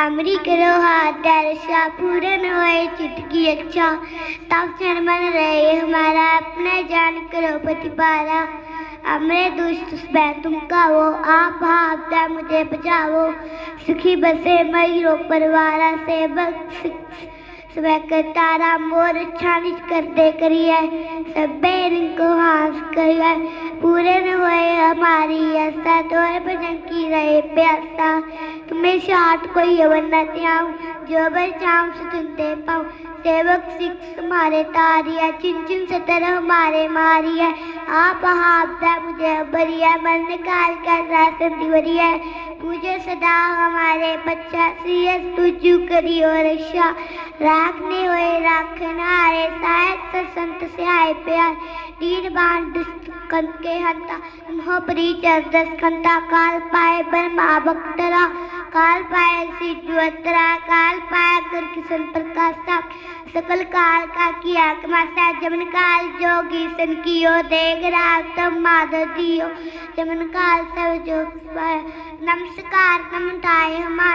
अमरी हाथ दर्शा पूरन होए चित की अच्छा। तब बन रहे, हमारा अपना जान करो प्रतिपारा। अमरे दुष्ट स्पै तुम कावो आप आपदा मुझे बचाओ। सुखी बसे मयूरो, परवारा सेवक स्वैक तारा मोर छानिश करते करिए, सबे इनको हास करिए। पूरे न हुए हमारी आशा तोर भजन की रहे प्यासा। तुम्हें शाट कोई वरना त्याऊं, जो बर चाम सुनते पाऊँ। सेवक सिख हमारे तारिया चिन चिन सतर हमारे मारिया। आप आपदा मुझे बरिया मन निकाल कर रासन दिवरिया। पूजे सदा हमारे बच्चा सीएस तुझू करियो रक्षा। राखने हुए राखनारे सायद संत से आए प्यार। दीन बाण दुष्ट काल पाए ब्रह्मा भक्तरा काल पाए सिद्धवत्रा काल पाए कर किशन प्रकाशा, सकल काल का किया कमासा जमन काल जोगी सन कियो, देग राग तम माधव दियो जमन काल सब जोग नमस्कार नमताए हमारे